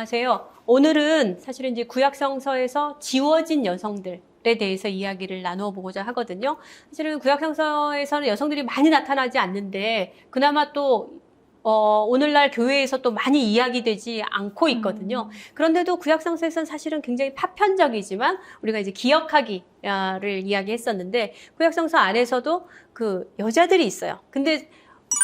네, 안녕하세요. 오늘은 사실은 이제 구약성서에서 지워진 여성들에 대해서 이야기를 나누어 보고자 하거든요. 사실은 구약성서에서는 여성들이 많이 나타나지 않는데 그나마 또 어, 오늘날 교회에서 또 많이 이야기되지 않고 있거든요. 그런데도 구약성서에서는 사실은 굉장히 파편적이지만 우리가 이제 기억하기를 이야기했었는데 구약성서 안에서도 그 여자들이 있어요. 근데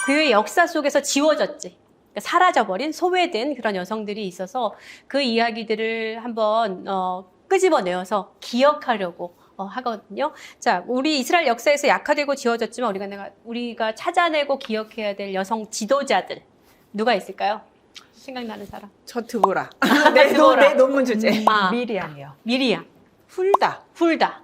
교회 역사 속에서 지워졌지. 그러니까 사라져버린 소외된 그런 여성들이 있어서 그 이야기들을 한번 어, 끄집어내어서 기억하려고 어, 하거든요. 자, 우리 이스라엘 역사에서 약화되고 지워졌지만 우리가 내가 우리가 찾아내고 기억해야 될 여성 지도자들 누가 있을까요? 생각나는 사람? 저 드보라. 내, 드보라. 노, 내 논문 주제. 아. 미리암이요. 미리야, 훌다. 훌다.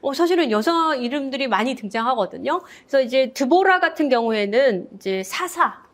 어, 사실은 여성 이름들이 많이 등장하거든요. 그래서 이제 드보라 같은 경우에는 이제 사사, 어,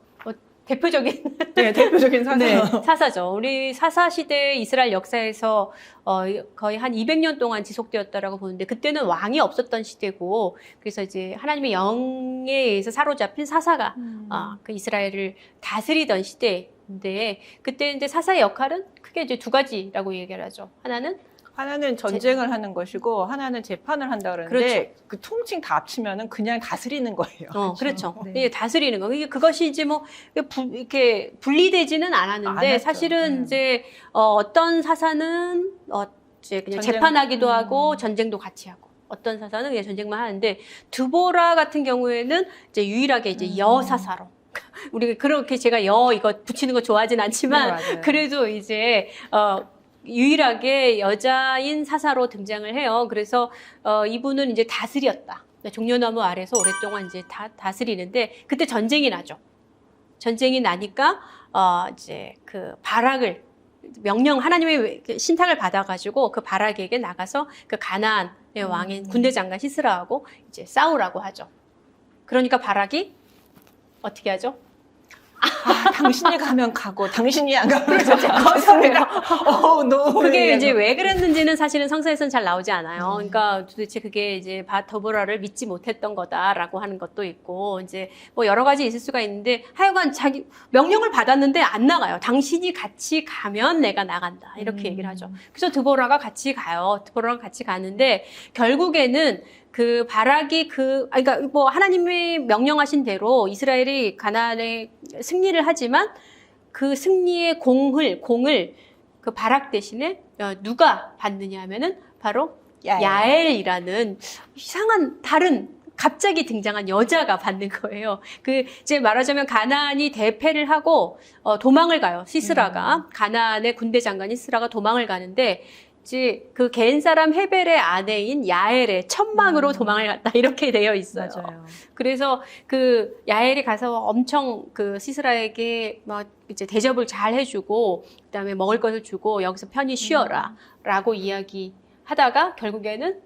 대표적인 네, 대표적인 사사. 네, 사사죠. 우리 사사 시대 이스라엘 역사에서 어, 거의 한 200년 동안 지속되었다라고 보는데 그때는 왕이 없었던 시대고 그래서 이제 하나님의 영에 의해서 사로잡힌 사사가 음. 아, 그 이스라엘을 다스리던 시대인데 그때 이제 사사의 역할은 크게 이제 두 가지라고 얘기를 하죠. 하나는 하나는 전쟁을 하는 것이고 하나는 재판을 한다 그러는데 그 통칭 다 합치면은 그냥 다스리는 거예요. 어, 그렇죠. 네. 이게 다스리는 거. 이게 그것이 이제 뭐 부- 이렇게 분리되지는 않았는데. 사실은 음. 이제 어, 어떤 사사는 어, 이제 그냥 전쟁- 재판하기도 음. 하고 전쟁도 같이 하고 어떤 사사는 그냥 전쟁만 하는데 두보라 같은 경우에는 이제 유일하게 이제 음. 여사사로 우리가 그렇게 제가 여 이거 붙이는 거 좋아하진 않지만 네. 그래도 이제 어 유일하게 여자인 사사로 등장을 해요. 그래서 어 이분은 이제 다스렸다. 종려나무 아래서 오랫동안 이제 다 다스리는데 그때 전쟁이 나죠. 전쟁이 나니까 어 이제 그 바락을 명령 하나님의 신탁을 받아가지고 그 바락에게 나가서 그 가나안의 음. 왕인 군대 장관 시스라하고 이제 싸우라고 하죠. 그러니까 바락이 어떻게 하죠? 아, 당신이 가면 가고 당신이 안 가면 거슬려요. 어, 너무 그게 이제. 왜 그랬는지는 사실은 성서에서는 잘 나오지 않아요. 음. 그러니까 도대체 그게 이제 바 더보라를 믿지 못했던 거다라고 하는 것도 있고 이제 뭐 여러 가지 있을 수가 있는데 하여간 자기 명령을 받았는데 안 나가요. 당신이 같이 가면 내가 나간다 이렇게 음. 얘기를 하죠. 그래서 드보라가 같이 가요. 드보라가 같이 가는데 결국에는 그 바락이 그 아니, 그러니까 뭐 하나님이 명령하신 대로 이스라엘이 가나안에 승리를 하지만 그 승리의 공을 공을 그 바락 대신에 어, 누가 받느냐 하면은 바로 야엘. 야엘이라는 이상한 다른 갑자기 등장한 여자가 받는 거예요. 그 이제 말하자면 가나안이 대패를 하고 어, 도망을 가요. 시스라가 가나안의 군대 장관 시스라가 도망을 가는데 이제 그겐 사람 헤벨의 아내인 야엘의 천망으로 음. 도망을 갔다 이렇게 되어 있어요. 맞아요. 그래서 그 야엘이 가서 엄청 그 시스라에게 막 이제 대접을 잘 해주고 그다음에 먹을 것을 주고 여기서 편히 쉬어라라고 이야기하다가 결국에는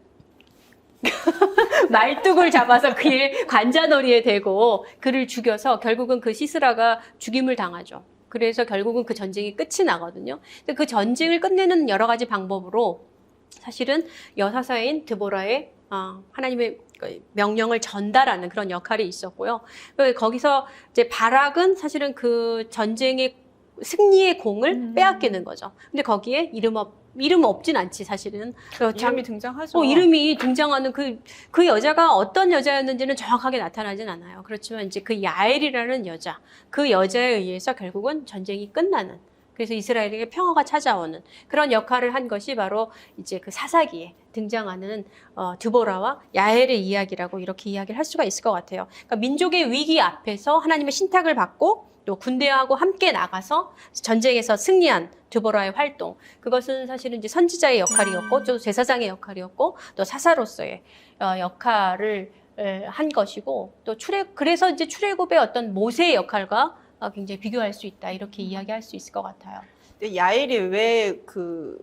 말뚝을 잡아서 그의 관자놀이에 대고 그를 죽여서 결국은 그 시스라가 죽임을 당하죠. 그래서 결국은 그 전쟁이 끝이 나거든요. 근데 그 전쟁을 끝내는 여러 가지 방법으로 사실은 여사사인 드보라의 어, 하나님의 그 명령을 전달하는 그런 역할이 있었고요. 그 거기서 이제 바락은 사실은 그 전쟁의 승리의 공을 음. 빼앗기는 거죠. 근데 거기에 이름 없 이름 없진 않지 사실은. 그 장- 이름이 등장하죠. 어, 이름이 등장하는 그, 그 여자가 어떤 여자였는지는 정확하게 나타나진 않아요. 그렇지만 이제 그 야엘이라는 여자, 그 여자에 의해서 결국은 전쟁이 끝나는, 그래서 이스라엘에게 평화가 찾아오는 그런 역할을 한 것이 바로 이제 그 사사기에 등장하는 어, 드보라와 야엘의 이야기라고 이렇게 이야기를 할 수가 있을 것 같아요. 그러니까 민족의 위기 앞에서 하나님의 신탁을 받고 또 군대하고 함께 나가서 전쟁에서 승리한 드보라의 활동. 그것은 사실은 이제 선지자의 역할이었고, 또 제사장의 역할이었고, 또 사사로서의 어, 역할을 에, 한 것이고, 또 출애 그래서 이제 출애굽의 어떤 모세의 역할과 어, 굉장히 비교할 수 있다 이렇게 이야기할 수 있을 것 같아요. 근데 야엘이 왜 그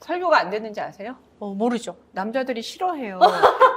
설교가 안 됐는지 아세요? 어, 모르죠. 남자들이 싫어해요.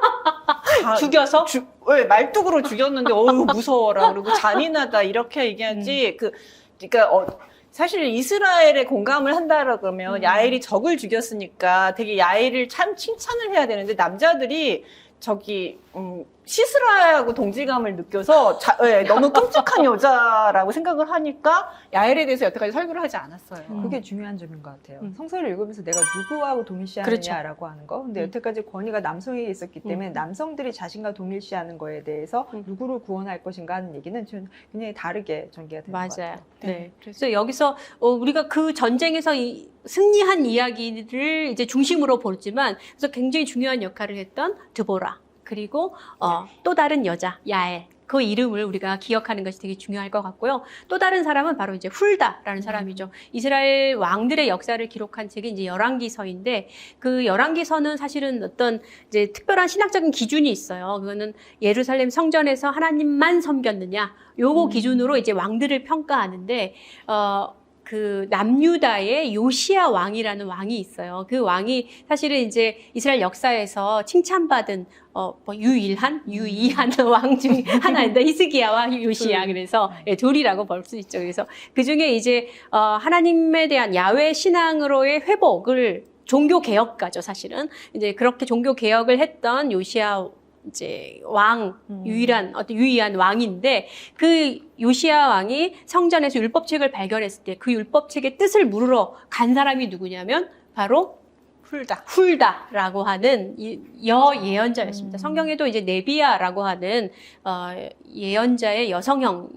다 죽여서? 주, 왜 말뚝으로 죽였는데 어우 무서워라. 그리고 잔인하다. 이렇게 얘기하지. 그 그러니까 어, 사실 이스라엘에 공감을 한다라 그러면 음. 야엘이 적을 죽였으니까 되게 야엘을 참 칭찬을 해야 되는데 남자들이 저기 음, 시스라하고 동질감을 느껴서 자- 예, 너무 끔찍한 여자라고 생각을 하니까 야엘에 대해서 여태까지 설교를 하지 않았어요. 음. 그게 중요한 점인 것 같아요. 음. 성서를 읽으면서 내가 누구하고 동일시하느냐라고 하는 거. 근데 음. 여태까지 권위가 남성에게 있었기 때문에 음. 남성들이 자신과 동일시하는 거에 대해서 음. 누구를 구원할 것인가 하는 얘기는 좀 굉장히 다르게 전개가 되는 것 맞아요. 같아요. 네. 그래서 그래서 여기서 어, 우리가 그 전쟁에서 이, 승리한 이야기를 이제 중심으로 보지만 그래서 굉장히 중요한 역할을 했던 드보라 그리고 어, 또 다른 여자 야엘 그 이름을 우리가 기억하는 것이 되게 중요할 것 같고요. 또 다른 사람은 바로 이제 훌다라는 사람이죠. 이스라엘 왕들의 역사를 기록한 책이 이제 열왕기서인데 그 열왕기서는 사실은 어떤 이제 특별한 신학적인 기준이 있어요. 그거는 예루살렘 성전에서 하나님만 섬겼느냐 요거 음. 기준으로 이제 왕들을 평가하는데 어. 그 남유다의 요시아 왕이라는 왕이 있어요. 그 왕이 사실은 이제 이스라엘 역사에서 칭찬받은 어, 뭐 유일한 유이한 왕 중에 하나인데 히스기야와 요시야 둘. 그래서 예, 둘이라고 볼 수 있죠. 그래서 그 중에 이제 어, 하나님에 대한 야외 신앙으로의 회복을 종교 개혁가죠, 사실은. 이제 그렇게 종교 개혁을 했던 요시아 이제 왕 음. 유일한 어떤 유의한 왕인데 그 요시아 왕이 성전에서 율법책을 발견했을 때 그 율법책의 뜻을 물으러 간 사람이 누구냐면 바로 훌다. 훌다라고 하는 이- 여 예언자였습니다. 음. 성경에도 이제 네비아라고 하는 어, 예언자의 여성형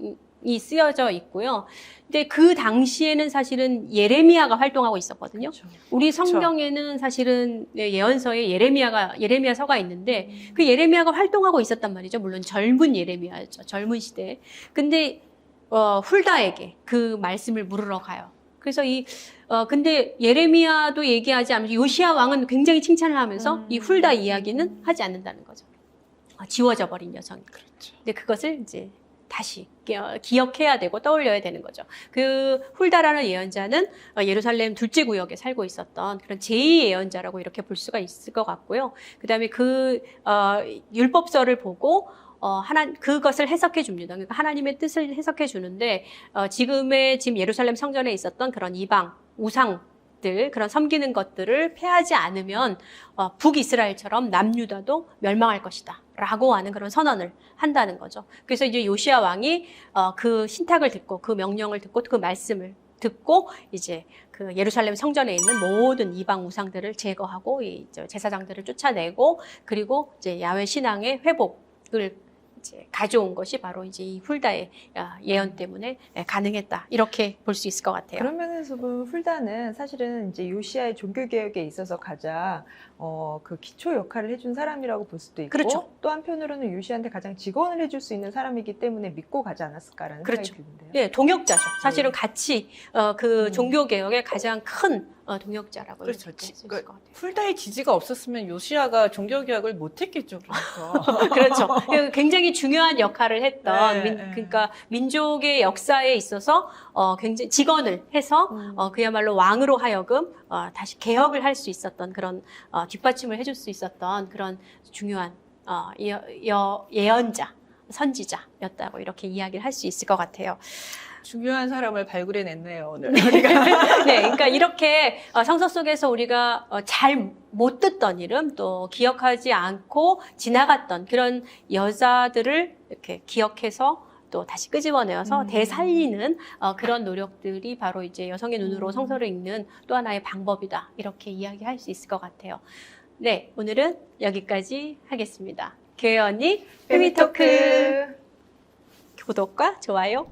이 쓰여져 있고요. 근데 그 당시에는 사실은 예레미야가 활동하고 있었거든요. 그렇죠. 우리 성경에는 사실은 네, 예언서에 예레미야가 예레미야서가 있는데 그 예레미야가 활동하고 있었단 말이죠. 물론 젊은 예레미야였죠. 젊은 시대. 근데 어, 훌다에게 그 말씀을 물으러 가요. 그래서 이 어, 근데 예레미야도 얘기하지 않으면서 요시아 왕은 굉장히 칭찬을 하면서 음. 이 훌다 이야기는 하지 않는다는 거죠. 어, 지워져 버린 여성. 그렇죠. 근데 그것을 이제 다시 기- 어, 기억해야 되고 떠올려야 되는 거죠. 그 훌다라는 예언자는 어, 예루살렘 둘째 구역에 살고 있었던 그런 제2 예언자라고 이렇게 볼 수가 있을 것 같고요. 그다음에 그 어, 율법서를 보고 어, 하나, 그것을 해석해 줍니다. 그러니까 하나님의 뜻을 해석해 주는데, 어, 지금의 지금 예루살렘 성전에 있었던 그런 이방, 우상 들, 그런 섬기는 것들을 패하지 않으면, 어, 북이스라엘처럼 남유다도 멸망할 것이다. 라고 하는 그런 선언을 한다는 거죠. 그래서 이제 요시아 왕이, 어, 그 신탁을 듣고, 그 명령을 듣고, 그 말씀을 듣고, 이제 그 예루살렘 성전에 있는 모든 이방 우상들을 제거하고, 이저 제사장들을 쫓아내고, 그리고 이제 야외 신앙의 회복을 이제 가져온 것이 바로 이제 이 훌다의 아, 예언 때문에 예, 가능했다. 이렇게 볼 수 있을 것 같아요. 그런 면에서 보면 훌다는 사실은 이제 요시아의 종교 개혁에 있어서 가장 어, 그 기초 역할을 해준 사람이라고 볼 수도 있고 그렇죠. 또 한편으로는 요시아한테 가장 직원을 해줄 수 있는 사람이기 때문에 믿고 가지 않았을까라는 그렇죠. 생각이 드는데요. 네, 동역자죠. 사실은 같이 어, 그 음. 종교 개혁의 가장 큰 어, 동역자라고 그렇죠. 이렇게 볼수 있을 그- 것 같아요. 훌다의 지지가 없었으면 요시아가 종교 개혁을 못했겠죠. 그래서. 그렇죠. 그 굉장히 중요한 역할을 했던 네, 민, 네. 그러니까 민족의 역사에 있어서 어, 굉장히 직언을 해서 음. 어, 그야말로 왕으로 하여금 어, 다시 개혁을 할 수 있었던 그런 어, 뒷받침을 해줄 수 있었던 그런 중요한 어, 여, 여- 예언자, 선지자였다고 이렇게 이야기를 할 수 있을 것 같아요. 중요한 사람을 발굴해냈네요, 오늘. 네, 그러니까 이렇게 어, 성서 속에서 우리가 어, 잘못 듣던 이름 또 기억하지 않고 지나갔던 그런 여자들을 이렇게 기억해서 또 다시 끄집어내어서 음. 되살리는 어, 그런 노력들이 바로 이제 여성의 눈으로 음. 성서를 읽는 또 하나의 방법이다. 이렇게 이야기할 수 있을 것 같아요. 네, 오늘은 여기까지 하겠습니다. 교회 언니 페미토크 구독과 좋아요